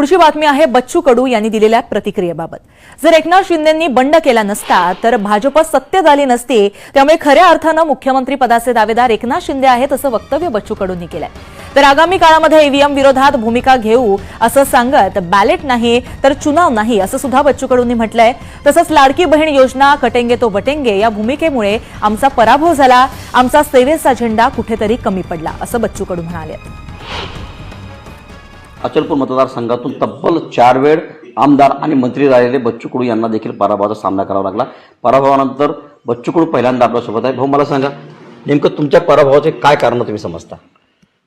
पुढची बातमी आहे बच्चू कडू यांनी दिलेल्या प्रतिक्रियेबाबत. जर एकनाथ शिंदेंनी बंड केला नसता तर भाजप सत्य झाली नसती. त्यामुळे खऱ्या अर्थानं मुख्यमंत्री पदाचे दावेदार एकनाथ शिंदे आहेत असं वक्तव्य बच्चू कडूंनी केलंय. तर आगामी काळामध्ये ईव्हीएम विरोधात भूमिका घेऊ असं सांगत बॅलेट नाही तर चुनाव नाही असं सुद्धा बच्चू कडूंनी म्हटलंय. तसंच लाडकी बहीण योजना कटेंगे तो बटेंगे या भूमिकेमुळे आमचा पराभव झाला. आमचा सेवेचा झेंडा कुठेतरी कमी पडला असं बच्चू कडू म्हणाले. अचलपूर मतदारसंघातून तब्बल चार वेळ आमदार आणि मंत्री राहिलेले बच्चू कडू यांना देखील पराभवाचा सामना करावा लागला. पराभवानंतर बच्चू कडू पहिल्यांदा आपल्यासोबत आहे भाऊ मला सांगा नेमकं तुमच्या पराभवाचे काय कारण तुम्ही समजता?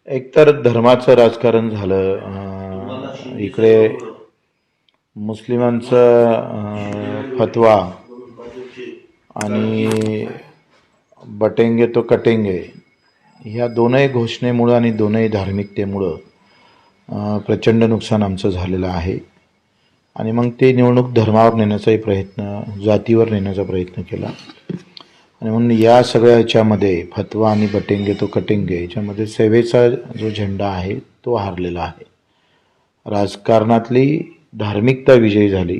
एकतर धर्माचं राजकारण झालं इकडे मुस्लिमांचं फतवा आणि बटेंगे तो कटेंगे ह्या दोनही घोषणेमुळं आणि दोनही धार्मिकतेमुळं प्रचंड नुकसान आमचं झालेलं आहे. आणि मग ते निवडणूक धर्मावर नेण्याचाही प्रयत्न जातीवर नेण्याचा प्रयत्न केला. आणि म्हणून या सगळ्या ह्याच्यामध्ये फतवा आणि बटेंगे तो कटेंगे याच्यामध्ये सेवेचा जो झेंडा आहे तो हारलेला आहे. राजकारणातली धार्मिकता विजयी झाली.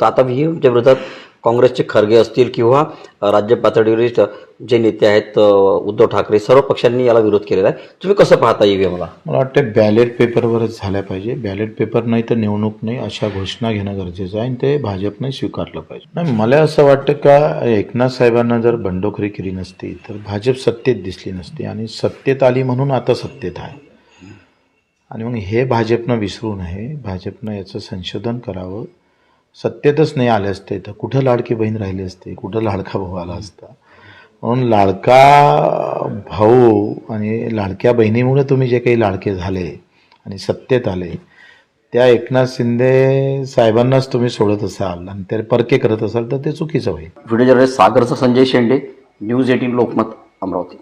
तर आता विरोधात काँग्रेसचे खरगे असतील किंवा राज्य पातळीवर जे नेते आहेत उद्धव ठाकरे सर्व पक्षांनी याला विरोध केलेला आहे. तुम्ही कसं पाहता येईल मला वाटतं बॅलेट पेपरवरच झाल्या पाहिजे. बॅलेट पेपर नाही तर निवडणूक नाही अशा घोषणा घेणं गरजेचं आहे आणि ते भाजपने स्वीकारलं पाहिजे. नाही मला असं वाटतं का एकनाथ साहेबांना जर बंडोखरी केली नसती तर भाजप सत्तेत दिसली नसती आणि सत्तेत आली म्हणून आता सत्तेत आहे. आणि मग हे भाजपनं विसरू नये. भाजपनं याचं संशोधन करावं. सत्तेतच नाही आले असते. तर कुठं लाडकी बहीण राहिली असते? कुठं लाडका भाऊ आला असता? म्हणून लाडका भाऊ आणि लाडक्या बहिणीमुळे तुम्ही जे काही लाडके झाले आणि सत्तेत आले त्या एकनाथ शिंदे साहेबांनाच तुम्ही सोडत असाल आणि ते परके करत असाल तर ते चुकीचं होईल. व्हिडिओ जर्नलिस्ट सागरचा संजय शेंडे न्यूज एटीन लोकमत अमरावती.